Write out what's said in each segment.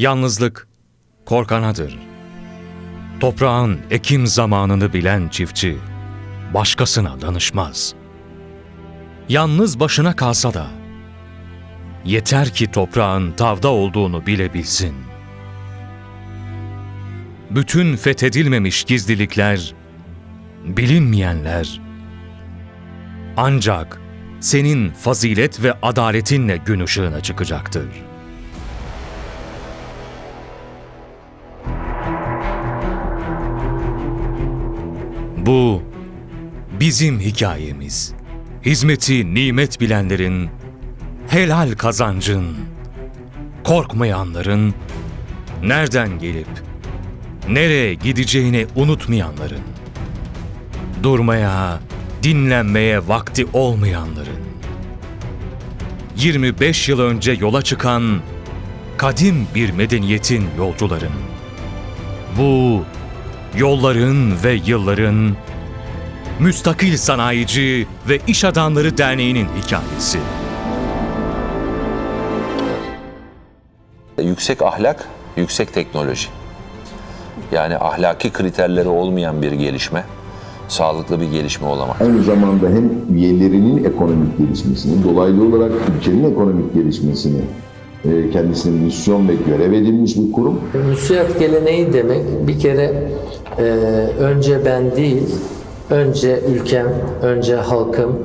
Yalnızlık korkanadır. Toprağın ekim zamanını bilen çiftçi başkasına danışmaz. Yalnız başına kalsa da yeter ki toprağın tavda olduğunu bilebilsin. Bütün fethedilmemiş gizlilikler, bilinmeyenler ancak senin fazilet ve adaletinle gün ışığına çıkacaktır. Bu bizim hikayemiz. Hizmeti nimet bilenlerin, helal kazancın, korkmayanların, nereden gelip nereye gideceğini unutmayanların, durmaya, dinlenmeye vakti olmayanların, 25 yıl önce yola çıkan kadim bir medeniyetin yolcularının, bu yolların ve yılların Müstakil Sanayici ve İş Adamları Derneği'nin hikayesi. Yüksek ahlak, yüksek teknoloji. Yani ahlaki kriterleri olmayan bir gelişme, sağlıklı bir gelişme olamaz. aynı zamanda hem üyelerinin ekonomik gelişmesini, dolaylı olarak ülkenin ekonomik gelişmesini e, kendisine misyon ve görev edilmiş bir kurum. Müsiyat geleneği demek bir kere e, önce ben değil, önce ülkem, önce halkım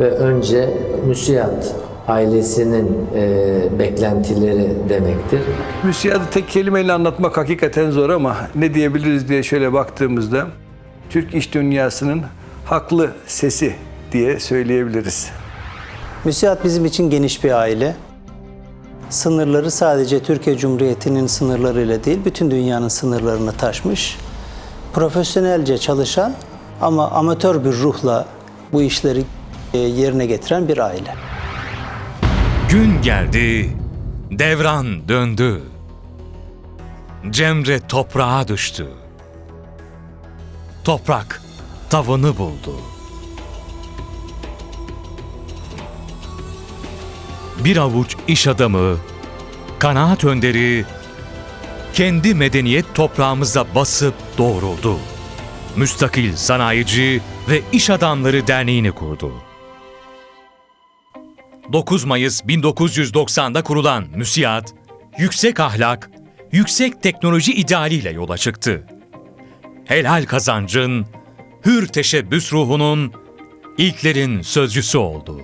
ve önce müsiyat ailesinin e, beklentileri demektir. Müsiyadı tek kelimeyle anlatmak hakikaten zor ama ne diyebiliriz diye şöyle baktığımızda Türk iş dünyasının haklı sesi diye söyleyebiliriz. Müsiat bizim için geniş bir aile. Sınırları sadece Türkiye Cumhuriyeti'nin sınırlarıyla değil, bütün dünyanın sınırlarını taşmış. Profesyonelce çalışan ama amatör bir ruhla bu işleri e, yerine getiren bir aile. Gün geldi, devran döndü. Cemre toprağa düştü. Toprak tavını buldu. Bir avuç iş adamı, kanaat önderi, kendi medeniyet toprağımıza basıp doğruldu. Müstakil Sanayici ve İş Adamları Derneği'ni kurdu. 9 Mayıs 1990'da kurulan MÜSİAD, yüksek ahlak, yüksek teknoloji idealiyle yola çıktı. Helal kazancın, hür teşebbüs ruhunun, ilklerin sözcüsü oldu.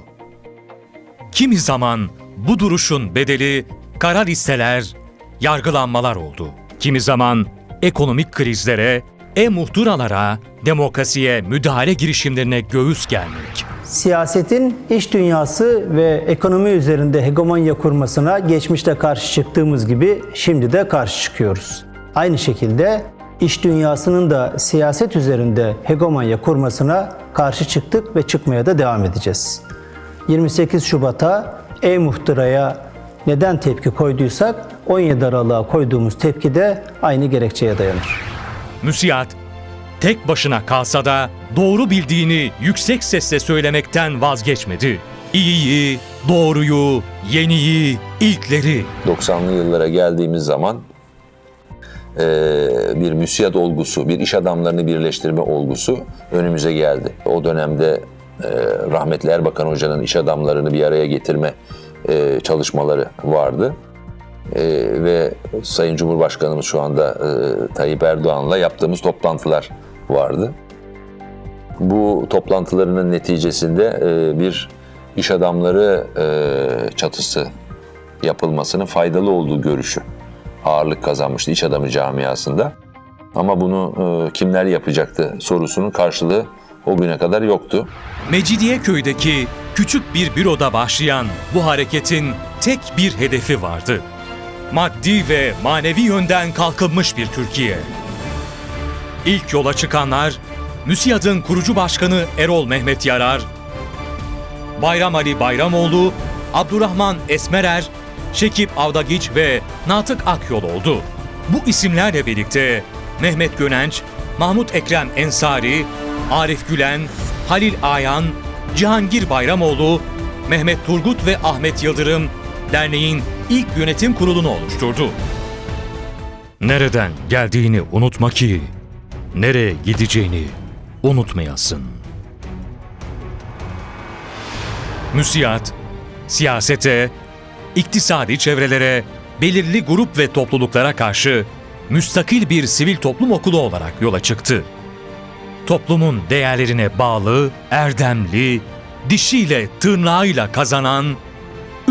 Kimi zaman bu duruşun bedeli kara listeler, yargılanmalar oldu. Kimi zaman ekonomik krizlere, e-muhturalara, demokrasiye müdahale girişimlerine göğüs germek. Siyasetin iş dünyası ve ekonomi üzerinde hegemonya kurmasına geçmişte karşı çıktığımız gibi şimdi de karşı çıkıyoruz. Aynı şekilde iş dünyasının da siyaset üzerinde hegemonya kurmasına karşı çıktık ve çıkmaya da devam edeceğiz. 28 Şubat'a e-muhtıraya neden tepki koyduysak 17 Aralık'a koyduğumuz tepki de aynı gerekçeye dayanır. Müsiyat, tek başına kalsa da doğru bildiğini yüksek sesle söylemekten vazgeçmedi. İyiyi, doğruyu, yeniyi, ilkleri 90'lı yıllara geldiğimiz zaman eee, bir müsiyat olgusu, bir iş adamlarını birleştirme olgusu önümüze geldi. O dönemde eee, rahmetli Erbakan Hoca'nın iş adamlarını bir araya getirme eee, çalışmaları vardı. Eee, ve Sayın Cumhurbaşkanımız şu anda eee, Tayyip Erdoğan'la yaptığımız toplantılar vardı. Bu toplantılarının neticesinde eee, bir iş adamları eee, çatısı yapılmasının faydalı olduğu görüşü ağırlık kazanmıştı iş adamı camiasında. Ama bunu e, kimler yapacaktı sorusunun karşılığı o güne kadar yoktu. Mecidiyeköy'deki küçük bir büroda başlayan bu hareketin tek bir hedefi vardı. Maddi ve manevi yönden kalkınmış bir Türkiye. İlk yola çıkanlar MÜSİAD'ın kurucu başkanı Erol Mehmet Yarar, Bayram Ali Bayramoğlu, Abdurrahman Esmerer, Şekip Avdagiç ve Natık Akyol oldu. Bu isimlerle birlikte Mehmet Gönenç, Mahmut Ekrem Ensari, Arif Gülen, Halil Ayan, Cihangir Bayramoğlu, Mehmet Turgut ve Ahmet Yıldırım derneğin ilk yönetim kurulunu oluşturdu. Nereden geldiğini unutma ki nereye gideceğini unutmayasın. Müsiyat, siyasete, iktisadi çevrelere, belirli grup ve topluluklara karşı müstakil bir sivil toplum okulu olarak yola çıktı. Toplumun değerlerine bağlı, erdemli, dişiyle tırnağıyla kazanan,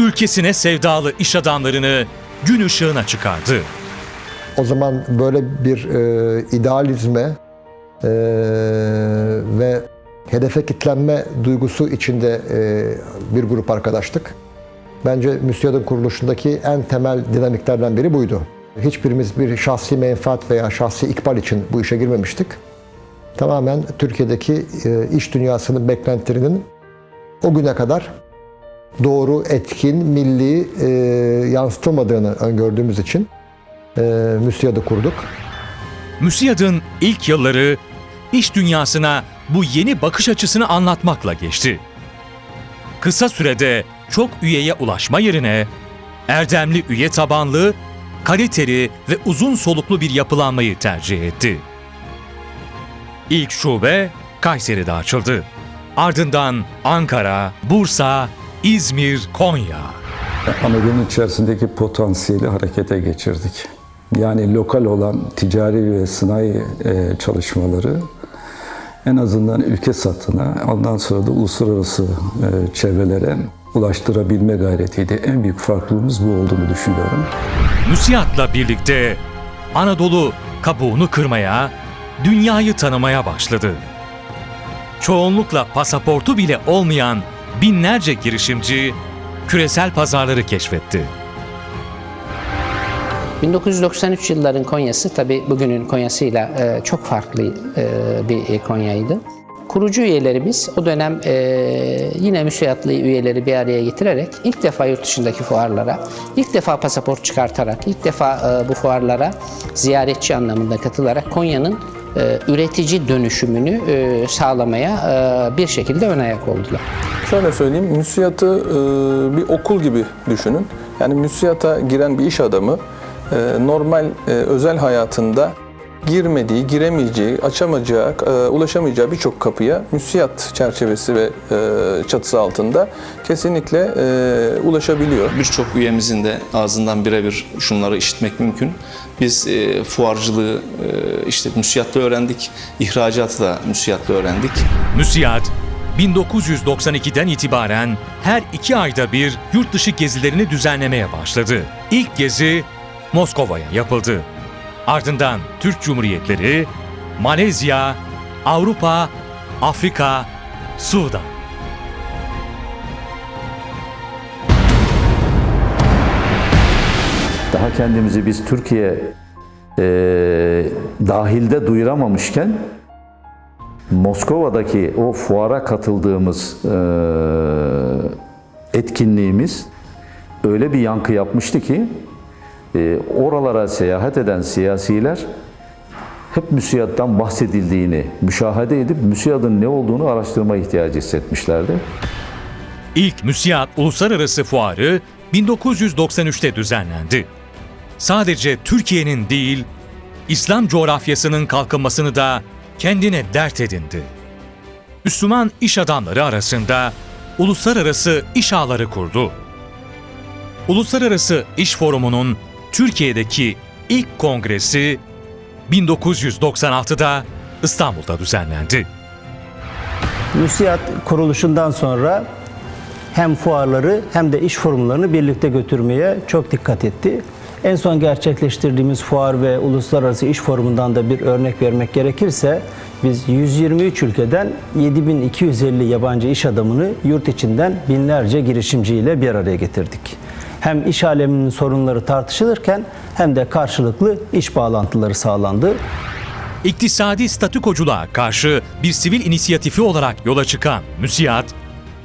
ülkesine sevdalı iş adamlarını gün ışığına çıkardı. O zaman böyle bir e, idealizme e, ve hedefe kitlenme duygusu içinde e, bir grup arkadaştık. Bence MÜSİAD'ın kuruluşundaki en temel dinamiklerden biri buydu. Hiçbirimiz bir şahsi menfaat veya şahsi ikbal için bu işe girmemiştik. Tamamen Türkiye'deki e, iş dünyasının beklentilerinin o güne kadar doğru, etkin, milli e, yansıtılmadığını öngördüğümüz için e, MÜSİAD'ı kurduk. MÜSİAD'ın ilk yılları iş dünyasına bu yeni bakış açısını anlatmakla geçti. Kısa sürede çok üyeye ulaşma yerine erdemli üye tabanlı, kaliteli ve uzun soluklu bir yapılanmayı tercih etti. İlk şube Kayseri'de açıldı. Ardından Ankara, Bursa, İzmir, Konya. Anadolu'nun içerisindeki potansiyeli harekete geçirdik. Yani lokal olan ticari ve sanayi e, çalışmaları en azından ülke satına, ondan sonra da uluslararası e, çevrelere ulaştırabilme gayretiydi. En büyük farklılığımız bu olduğunu düşünüyorum. MÜSİAD'la birlikte Anadolu kabuğunu kırmaya, dünyayı tanımaya başladı. Çoğunlukla pasaportu bile olmayan binlerce girişimci küresel pazarları keşfetti. 1993 yılların Konya'sı tabii bugünün Konya'sıyla e, çok farklı e, bir Konya'ydı. Kurucu üyelerimiz o dönem e, yine müsiyatlı üyeleri bir araya getirerek ilk defa yurt dışındaki fuarlara, ilk defa pasaport çıkartarak, ilk defa bu fuarlara ziyaretçi anlamında katılarak Konya'nın üretici dönüşümünü sağlamaya bir şekilde ön ayak oldular. Şöyle söyleyeyim, müsiyatı e, bir okul gibi düşünün. Yani müsiyata giren bir iş adamı e, normal e, özel hayatında girmediği, giremeyeceği, açamayacağı, e, ulaşamayacağı birçok kapıya müsiyat çerçevesi ve e, çatısı altında kesinlikle e, ulaşabiliyor. Birçok üyemizin de ağzından birebir şunları işitmek mümkün. Biz e, fuarcılığı e, işte müsiyatla öğrendik, ihracatı da müsiyatla öğrendik. MÜSİAD 1992'den itibaren her iki ayda bir yurt dışı gezilerini düzenlemeye başladı. İlk gezi Moskova'ya yapıldı. Ardından Türk Cumhuriyetleri, Malezya, Avrupa, Afrika, Sudan. daha kendimizi biz Türkiye e, dahilde duyuramamışken Moskova'daki o fuara katıldığımız e, etkinliğimiz öyle bir yankı yapmıştı ki e, oralara seyahat eden siyasiler hep müsiyattan bahsedildiğini müşahede edip müsiyadın ne olduğunu araştırma ihtiyacı hissetmişlerdi. İlk MÜSİAD Uluslararası Fuarı 1993'te düzenlendi. Sadece Türkiye'nin değil, İslam coğrafyasının kalkınmasını da kendine dert edindi. Müslüman iş adamları arasında uluslararası iş ağları kurdu. Uluslararası İş Forumu'nun Türkiye'deki ilk kongresi 1996'da İstanbul'da düzenlendi. MÜSİAD kuruluşundan sonra hem fuarları hem de iş forumlarını birlikte götürmeye çok dikkat etti. En son gerçekleştirdiğimiz fuar ve uluslararası iş forumundan da bir örnek vermek gerekirse biz 123 ülkeden 7250 yabancı iş adamını yurt içinden binlerce girişimciyle bir araya getirdik. Hem iş aleminin sorunları tartışılırken hem de karşılıklı iş bağlantıları sağlandı. İktisadi statükoculuğa karşı bir sivil inisiyatifi olarak yola çıkan MÜSİAD,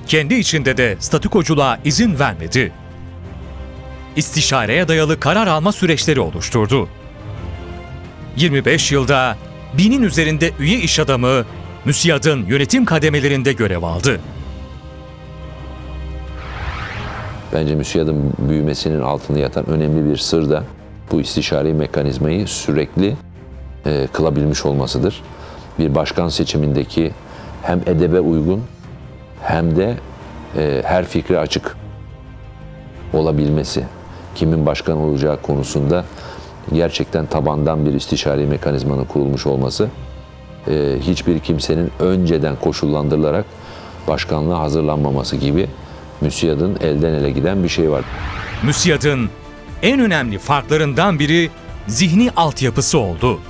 kendi içinde de statükoculuğa izin vermedi. İstişareye dayalı karar alma süreçleri oluşturdu. 25 yılda binin üzerinde üye iş adamı MÜSİAD'ın yönetim kademelerinde görev aldı. Bence müsiyadın büyümesinin altında yatan önemli bir sır da bu istişari mekanizmayı sürekli e, kılabilmiş olmasıdır. Bir başkan seçimindeki hem edebe uygun hem de e, her fikre açık olabilmesi, kimin başkan olacağı konusunda gerçekten tabandan bir istişari mekanizmanın kurulmuş olması, e, hiçbir kimsenin önceden koşullandırılarak başkanlığa hazırlanmaması gibi müsiyadın elden ele giden bir şey var. MÜSİAD'ın en önemli farklarından biri zihni altyapısı oldu.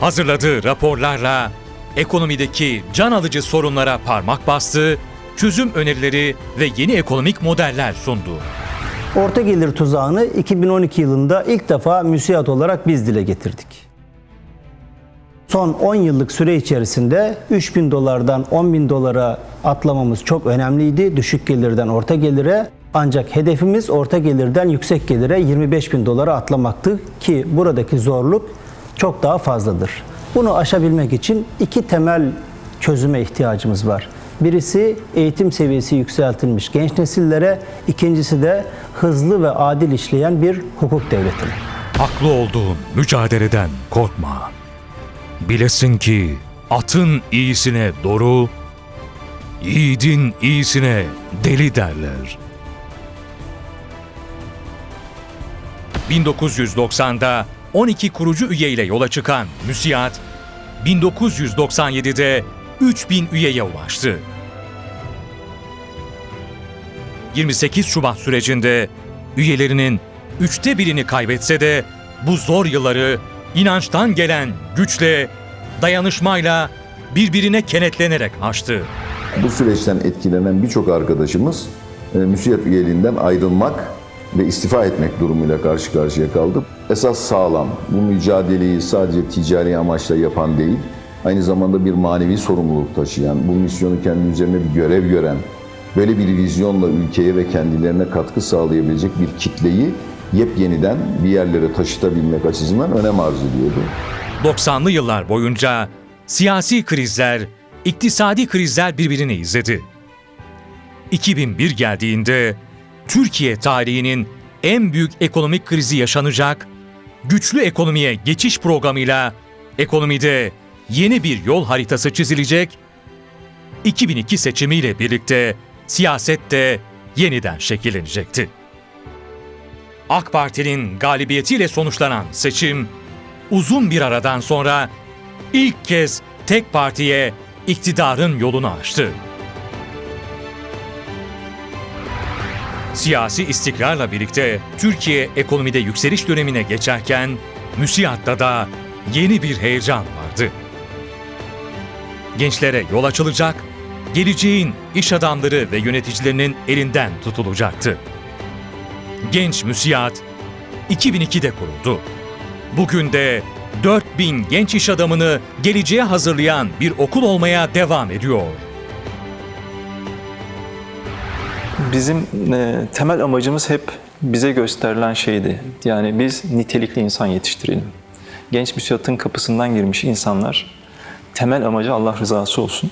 Hazırladığı raporlarla ekonomideki can alıcı sorunlara parmak bastı, çözüm önerileri ve yeni ekonomik modeller sundu. Orta gelir tuzağını 2012 yılında ilk defa müsiyat olarak biz dile getirdik. Son 10 yıllık süre içerisinde 3 bin dolardan 10 bin dolara atlamamız çok önemliydi. Düşük gelirden orta gelire. Ancak hedefimiz orta gelirden yüksek gelire 25 bin dolara atlamaktı ki buradaki zorluk çok daha fazladır. Bunu aşabilmek için iki temel çözüme ihtiyacımız var. Birisi eğitim seviyesi yükseltilmiş genç nesillere, ikincisi de hızlı ve adil işleyen bir hukuk devletine. Haklı olduğun mücadeleden korkma. Bilesin ki atın iyisine doğru, yiğidin iyisine deli derler. 1990'da 12 kurucu üyeyle yola çıkan MÜSİAD, 1997'de 3000 üyeye ulaştı. 28 Şubat sürecinde üyelerinin üçte birini kaybetse de bu zor yılları inançtan gelen güçle, dayanışmayla birbirine kenetlenerek aştı. Bu süreçten etkilenen birçok arkadaşımız e, müsiyat üyeliğinden ayrılmak ve istifa etmek durumuyla karşı karşıya kaldı. Esas sağlam, bu mücadeleyi sadece ticari amaçla yapan değil, aynı zamanda bir manevi sorumluluk taşıyan, bu misyonu kendi üzerine bir görev gören, böyle bir vizyonla ülkeye ve kendilerine katkı sağlayabilecek bir kitleyi yepyeniden bir yerlere taşıtabilmek açısından önem arz ediyordu. 90'lı yıllar boyunca siyasi krizler, iktisadi krizler birbirini izledi. 2001 geldiğinde Türkiye tarihinin en büyük ekonomik krizi yaşanacak, güçlü ekonomiye geçiş programıyla ekonomide yeni bir yol haritası çizilecek, 2002 seçimiyle birlikte siyaset de yeniden şekillenecekti. AK Parti'nin galibiyetiyle sonuçlanan seçim, uzun bir aradan sonra ilk kez tek partiye iktidarın yolunu açtı. Siyasi istikrarla birlikte Türkiye ekonomide yükseliş dönemine geçerken müsiyatta da yeni bir heyecan vardı. Gençlere yol açılacak, geleceğin iş adamları ve yöneticilerinin elinden tutulacaktı. Genç Müsiyat 2002'de kuruldu. Bugün de 4000 genç iş adamını geleceğe hazırlayan bir okul olmaya devam ediyor. Bizim e, temel amacımız hep bize gösterilen şeydi. Yani biz nitelikli insan yetiştirelim. Genç müsiyatın kapısından girmiş insanlar temel amacı Allah rızası olsun.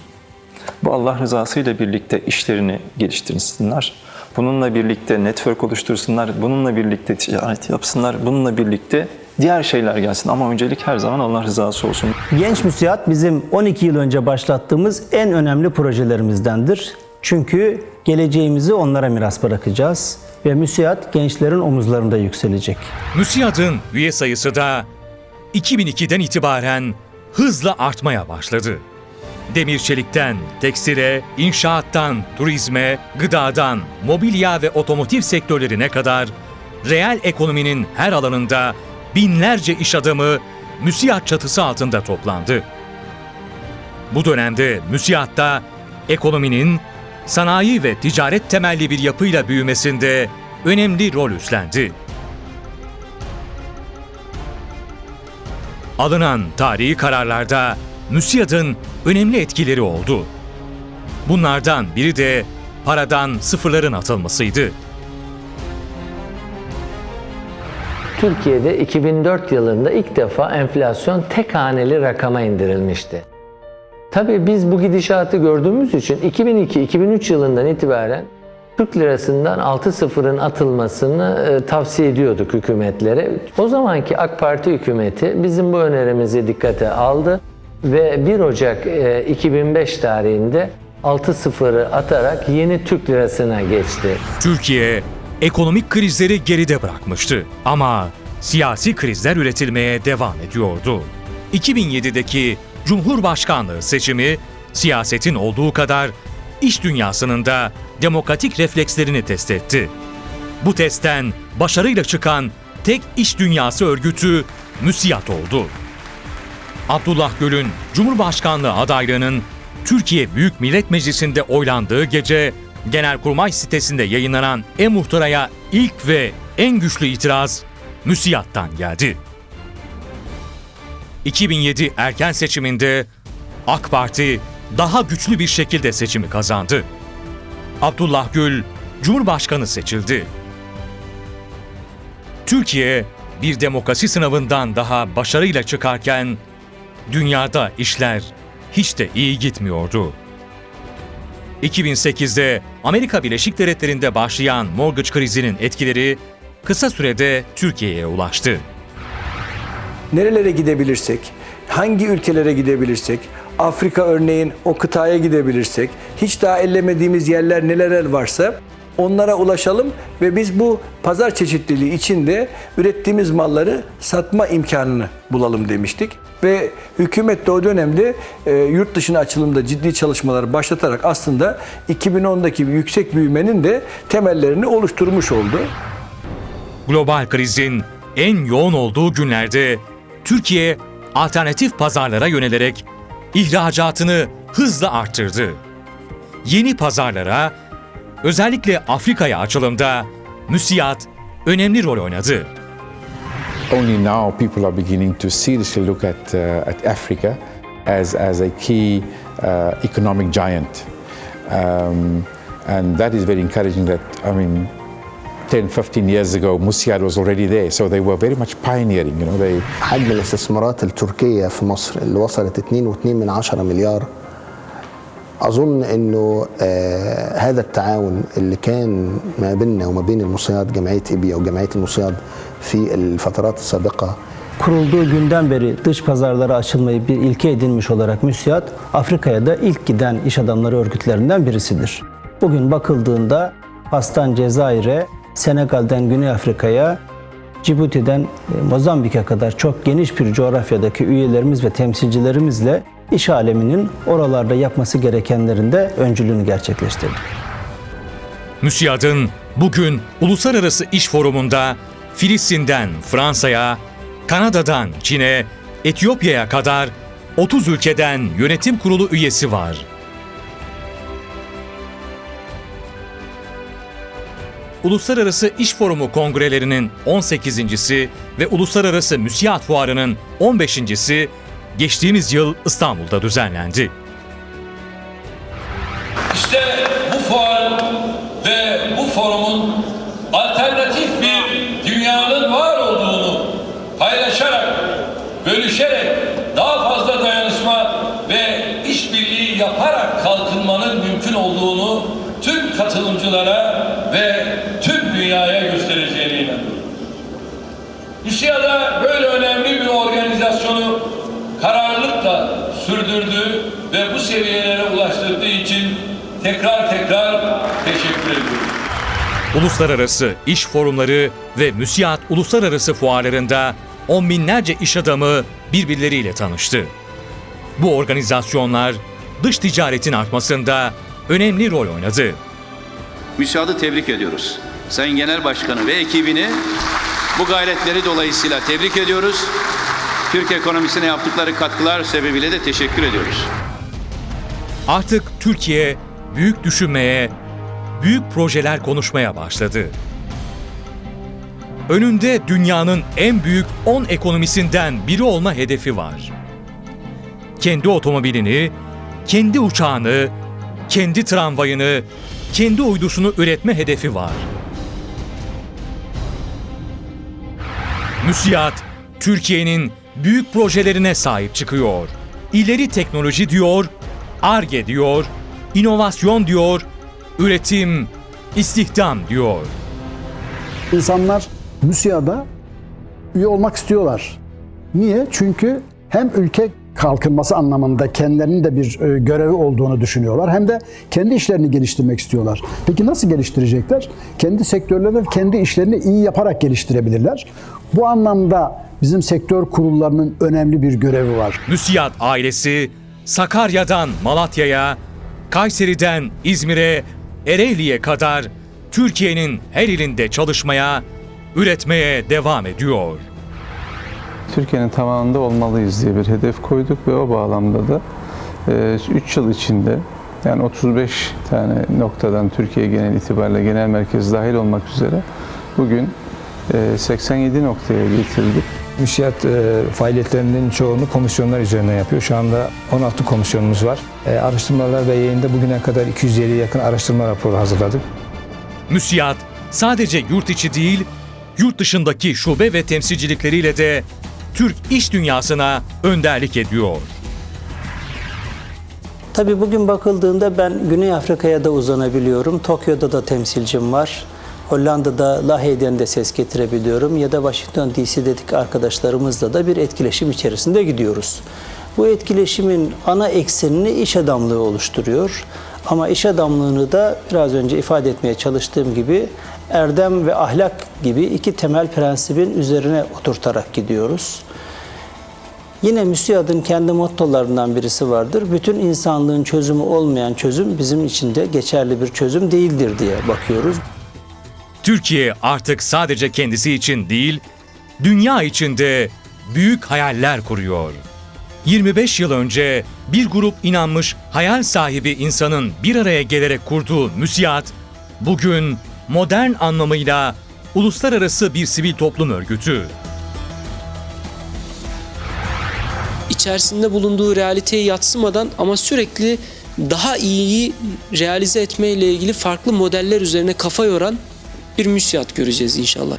Bu Allah rızası ile birlikte işlerini geliştirsinler. Bununla birlikte network oluştursunlar. Bununla birlikte ticaret yapsınlar. Bununla birlikte diğer şeyler gelsin. Ama öncelik her zaman Allah rızası olsun. Genç Müsiat bizim 12 yıl önce başlattığımız en önemli projelerimizdendir. Çünkü geleceğimizi onlara miras bırakacağız ve müsiat gençlerin omuzlarında yükselecek. MÜSİAD'ın üye sayısı da 2002'den itibaren hızla artmaya başladı. Demir çelikten tekstile, inşaattan turizme, gıdadan mobilya ve otomotiv sektörlerine kadar reel ekonominin her alanında binlerce iş adamı MÜSİAD çatısı altında toplandı. Bu dönemde MÜSİAD'da ekonominin sanayi ve ticaret temelli bir yapıyla büyümesinde önemli rol üstlendi. Alınan tarihi kararlarda MÜSİAD'ın önemli etkileri oldu. Bunlardan biri de paradan sıfırların atılmasıydı. Türkiye'de 2004 yılında ilk defa enflasyon tek haneli rakama indirilmişti. Tabii biz bu gidişatı gördüğümüz için 2002-2003 yılından itibaren Türk lirasından 6 sıfırın atılmasını e, tavsiye ediyorduk hükümetlere. O zamanki AK Parti hükümeti bizim bu önerimizi dikkate aldı ve 1 Ocak e, 2005 tarihinde 6 sıfırı atarak yeni Türk lirasına geçti. Türkiye ekonomik krizleri geride bırakmıştı ama siyasi krizler üretilmeye devam ediyordu. 2007'deki Cumhurbaşkanlığı seçimi siyasetin olduğu kadar iş dünyasının da demokratik reflekslerini test etti. Bu testten başarıyla çıkan tek iş dünyası örgütü MÜSİAD oldu. Abdullah Gül'ün Cumhurbaşkanlığı adaylığının Türkiye Büyük Millet Meclisi'nde oylandığı gece Genelkurmay sitesinde yayınlanan e-muhtıraya ilk ve en güçlü itiraz MÜSİAD'dan geldi. 2007 erken seçiminde AK Parti daha güçlü bir şekilde seçimi kazandı. Abdullah Gül Cumhurbaşkanı seçildi. Türkiye bir demokrasi sınavından daha başarıyla çıkarken dünyada işler hiç de iyi gitmiyordu. 2008'de Amerika Birleşik Devletleri'nde başlayan mortgage krizinin etkileri kısa sürede Türkiye'ye ulaştı. Nerelere gidebilirsek, hangi ülkelere gidebilirsek, Afrika örneğin o kıtaya gidebilirsek, hiç daha ellemediğimiz yerler neler varsa onlara ulaşalım ve biz bu pazar çeşitliliği içinde ürettiğimiz malları satma imkanını bulalım demiştik. Ve hükümet de o dönemde e, yurt dışına açılımda ciddi çalışmalar başlatarak aslında 2010'daki yüksek büyümenin de temellerini oluşturmuş oldu. Global krizin en yoğun olduğu günlerde Türkiye alternatif pazarlara yönelerek ihracatını hızla arttırdı. Yeni pazarlara, özellikle Afrika'ya açılımda MÜSİAD önemli rol oynadı. Only now people are beginning to seriously look at, uh, at Africa as, as a key uh, economic giant. Um, and that is very encouraging that, I mean, 10, 15 years ago, Musiad was already there, so they were very much pioneering, you know, they, حجم الاستثمارات التركية في مصر اللي وصلت 2.2 من 10 مليار أظن أنه آه هذا التعاون اللي كان ما بيننا وما بين المصياد جمعية إبيا وجمعية المصياد في الفترات السابقة Kurulduğu günden beri dış pazarlara açılmayı bir ilke edinmiş olarak MÜSİAD, Afrika'ya da ilk giden iş adamları örgütlerinden birisidir. Bugün bakıldığında Fas'tan Cezayir'e, Senegal'den Güney Afrika'ya, Cibuti'den e, Mozambik'e kadar çok geniş bir coğrafyadaki üyelerimiz ve temsilcilerimizle iş aleminin oralarda yapması gerekenlerin de öncülüğünü gerçekleştirdik. MÜSİAD'ın bugün Uluslararası İş Forumu'nda Filistin'den Fransa'ya, Kanada'dan Çin'e, Etiyopya'ya kadar 30 ülkeden yönetim kurulu üyesi var. Uluslararası İş Forumu kongrelerinin 18.si ve Uluslararası Müsiyat Fuarı'nın 15.si geçtiğimiz yıl İstanbul'da düzenlendi. İşte bu fuar ve bu forumun alternatif bir dünyanın var olduğunu paylaşarak, bölüşerek daha fazla dayanışma ve işbirliği yaparak kalkınmanın mümkün olduğunu tüm katılımcılara ve tüm dünyaya göstereceğine inanıyorum. Rusya'da böyle önemli bir organizasyonu kararlılıkla sürdürdü ve bu seviyelere ulaştırdığı için tekrar tekrar teşekkür ediyorum. Uluslararası iş forumları ve müsiyat uluslararası fuarlarında on binlerce iş adamı birbirleriyle tanıştı. Bu organizasyonlar dış ticaretin artmasında önemli rol oynadı. MÜSİAD'ı tebrik ediyoruz. Sayın Genel Başkanı ve ekibini bu gayretleri dolayısıyla tebrik ediyoruz. Türk ekonomisine yaptıkları katkılar sebebiyle de teşekkür ediyoruz. Artık Türkiye büyük düşünmeye, büyük projeler konuşmaya başladı. Önünde dünyanın en büyük 10 ekonomisinden biri olma hedefi var. Kendi otomobilini, kendi uçağını, kendi tramvayını, kendi uydusunu üretme hedefi var. MÜSİAD, Türkiye'nin büyük projelerine sahip çıkıyor. İleri teknoloji diyor, ARGE diyor, inovasyon diyor, üretim, istihdam diyor. İnsanlar MÜSİAD'a üye olmak istiyorlar. Niye? Çünkü hem ülke kalkınması anlamında kendilerinin de bir e, görevi olduğunu düşünüyorlar. Hem de kendi işlerini geliştirmek istiyorlar. Peki nasıl geliştirecekler? Kendi sektörlerinde kendi işlerini iyi yaparak geliştirebilirler. Bu anlamda bizim sektör kurullarının önemli bir görevi var. Müsiyat ailesi Sakarya'dan Malatya'ya, Kayseri'den İzmir'e, Ereğli'ye kadar Türkiye'nin her ilinde çalışmaya, üretmeye devam ediyor. Türkiye'nin tamamında olmalıyız diye bir hedef koyduk ve o bağlamda da 3 yıl içinde yani 35 tane noktadan Türkiye genel itibariyle genel merkez dahil olmak üzere bugün e, 87 noktaya getirdik. Müsiyat e, faaliyetlerinin çoğunu komisyonlar üzerinden yapıyor. Şu anda 16 komisyonumuz var. E, araştırmalar ve yayında bugüne kadar 250'ye yakın araştırma raporu hazırladık. Müsiyat sadece yurt içi değil, yurt dışındaki şube ve temsilcilikleriyle de Türk iş dünyasına önderlik ediyor. Tabii bugün bakıldığında ben Güney Afrika'ya da uzanabiliyorum. Tokyo'da da temsilcim var. Hollanda'da Lahey'den de ses getirebiliyorum ya da Washington DC'deki arkadaşlarımızla da bir etkileşim içerisinde gidiyoruz. Bu etkileşimin ana eksenini iş adamlığı oluşturuyor. Ama iş adamlığını da biraz önce ifade etmeye çalıştığım gibi erdem ve ahlak gibi iki temel prensibin üzerine oturtarak gidiyoruz. Yine MÜSİAD'ın kendi mottolarından birisi vardır. Bütün insanlığın çözümü olmayan çözüm bizim için de geçerli bir çözüm değildir diye bakıyoruz. Türkiye artık sadece kendisi için değil, dünya için de büyük hayaller kuruyor. 25 yıl önce bir grup inanmış hayal sahibi insanın bir araya gelerek kurduğu müsiyat, bugün modern anlamıyla uluslararası bir sivil toplum örgütü. içerisinde bulunduğu realiteyi yatsımadan ama sürekli daha iyiyi realize etme ile ilgili farklı modeller üzerine kafa yoran bir müsiyat göreceğiz inşallah.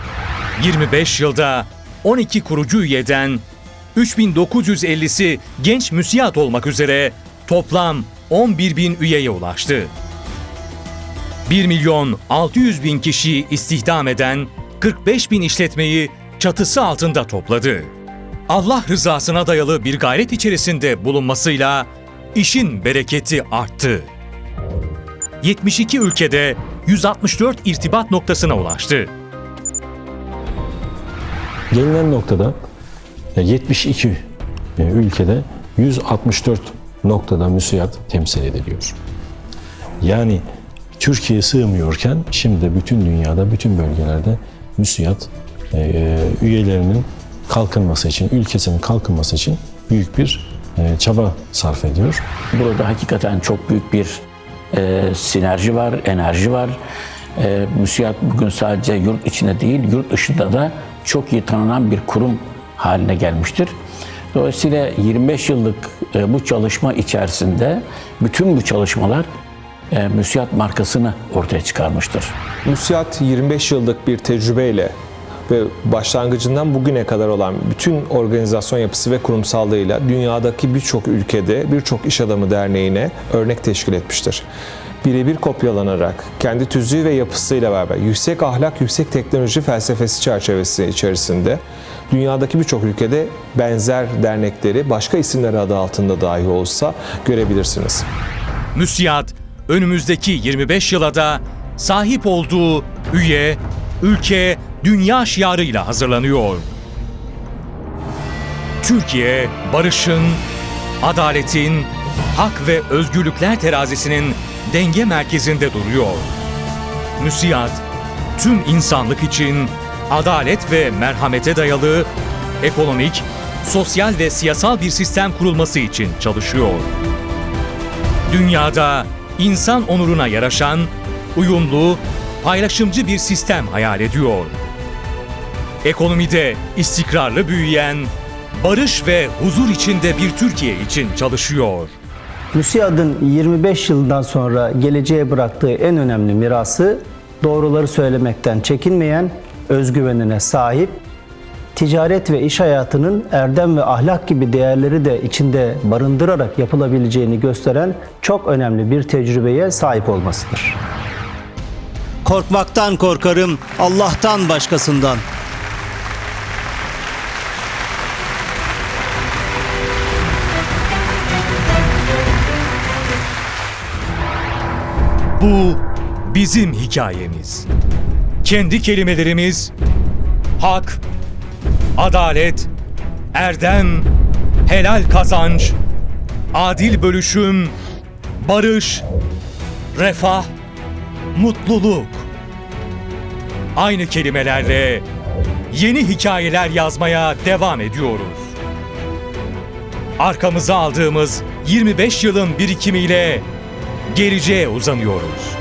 25 yılda 12 kurucu üyeden 3950'si genç müsiyat olmak üzere toplam 11 bin üyeye ulaştı. 1 milyon 600 bin kişiyi istihdam eden 45 bin işletmeyi çatısı altında topladı. Allah rızasına dayalı bir gayret içerisinde bulunmasıyla işin bereketi arttı. 72 ülkede 164 irtibat noktasına ulaştı. Gelinen noktada 72 e, ülkede 164 noktada müsiyat temsil ediliyor. Yani Türkiye sığmıyorken şimdi de bütün dünyada, bütün bölgelerde müsiyat e, üyelerinin kalkınması için, ülkesinin kalkınması için büyük bir e, çaba sarf ediyor. Burada hakikaten çok büyük bir e, sinerji var, enerji var. E, müsiyat bugün sadece yurt içinde değil, yurt dışında da çok iyi tanınan bir kurum haline gelmiştir. Dolayısıyla 25 yıllık e, bu çalışma içerisinde bütün bu çalışmalar e, müsiyat markasını ortaya çıkarmıştır. Müsiyat 25 yıllık bir tecrübeyle ve başlangıcından bugüne kadar olan bütün organizasyon yapısı ve kurumsallığıyla dünyadaki birçok ülkede birçok iş adamı derneğine örnek teşkil etmiştir. Birebir kopyalanarak kendi tüzüğü ve yapısıyla beraber yüksek ahlak, yüksek teknoloji felsefesi çerçevesi içerisinde dünyadaki birçok ülkede benzer dernekleri başka isimler adı altında dahi olsa görebilirsiniz. Müsiyat önümüzdeki 25 yıla da sahip olduğu üye, ülke, dünya şiarıyla hazırlanıyor. Türkiye, barışın, adaletin, hak ve özgürlükler terazisinin denge merkezinde duruyor. Müsiyat, tüm insanlık için adalet ve merhamete dayalı ekonomik, sosyal ve siyasal bir sistem kurulması için çalışıyor. Dünyada insan onuruna yaraşan, uyumlu, paylaşımcı bir sistem hayal ediyor. Ekonomide istikrarlı büyüyen, barış ve huzur içinde bir Türkiye için çalışıyor. MÜSİAD'ın 25 yıldan sonra geleceğe bıraktığı en önemli mirası doğruları söylemekten çekinmeyen, özgüvenine sahip, ticaret ve iş hayatının erdem ve ahlak gibi değerleri de içinde barındırarak yapılabileceğini gösteren çok önemli bir tecrübeye sahip olmasıdır. korkmaktan korkarım Allah'tan başkasından. Bu bizim hikayemiz. Kendi kelimelerimiz hak, adalet, erdem, helal kazanç, adil bölüşüm, barış, refah, mutluluk. Aynı kelimelerle yeni hikayeler yazmaya devam ediyoruz. Arkamıza aldığımız 25 yılın birikimiyle geleceğe uzanıyoruz.